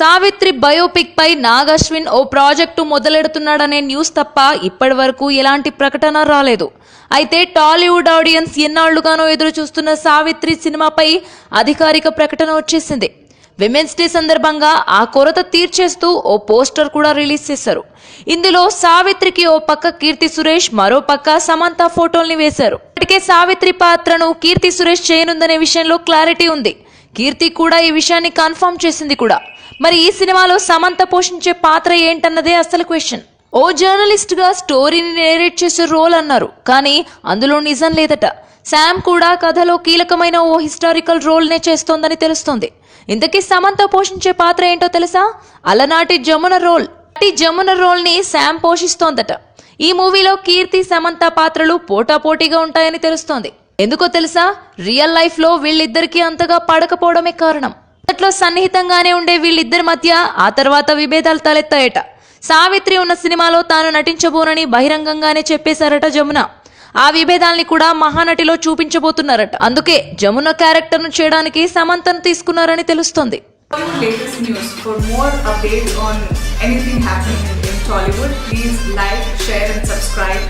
Savitri biopic పై నాగశ్విన్ ఓ project మొదలెడుతున్నాడనే న్యూస్ తప్ప ఇప్పటి వరకు ఎలాంటి ప్రకటన రాలేదు. అయితే టాలీవుడ్ ఆడియన్స్ ఎన్నాళ్ళుగానో ఎదురు చూస్తున్న సావిత్రి సినిమాపై అధికారిక ప్రకటన వచ్చేసింది. విమెన్స్ డే సందర్భంగా ఆ కొరత తీర్చేస్తూ ఓ పోస్టర్ కూడా రిలీజ్ చేశారు. ఇందులో సావిత్రికి ఓ పక్క కీర్తి సురేష్ మరో పక్క సమంత ఫోటోల్ని వేశారు. ఇప్పటికే సావిత్రి పాత్రను కీర్తి సురేష్ చేయనుందనే విషయంలో క్లారిటీ ఉంది. కీర్తి కూడా ఈ విషయాన్ని కన్ఫర్మ్ చేసింది కూడా. మరి ఈ సినిమాలో సమంత పోషించే పాత్ర ఏంటన్నదే అసలు క్వశ్చన్. ఓ జర్నలిస్ట్గా స్టోరీని నేరేట్ చేసే రోల్ అన్నారు కానీ అందులో నిజం లేదట. శామ్ కూడా కథలో కీలకమైన ఓ హిస్టారికల్ రోల్నే చేస్తోందని తెలుస్తోంది. ఇంతకీ సమంత పోషించే పాత్ర ఏంటో తెలుసా? అలనాటి జమున రోల్. నాటి జమున రోల్ని శామ్ పోషిస్తోందట. ఈ మూవీలో కీర్తి సమంత పాత్రలు పోటాపోటీగా ఉంటాయని తెలుస్తోంది. ఎందుకో తెలుసా? రియల్ లైఫ్లో వీళ్ళిద్దరికీ అంతగా పడకపోవడమే కారణం. మొదట్లో సన్నిహితంగానే ఉండే వీళ్ళిద్దరి మధ్య ఆ తర్వాత విభేదాలు తలెత్తాయట. సావిత్రి ఉన్న సినిమాలో తాను నటించబోనని బహిరంగంగానే చెప్పేశారట జమున. ఆ విభేదాల్ని కూడా మహానటిలో చూపించబోతున్నారట. అందుకే జమున క్యారెక్టర్ను చేయడానికి సమంతను తీసుకున్నారని తెలుస్తోంది. Latest news. For more updates on anything happening in Tollywood, please like, share, and subscribe.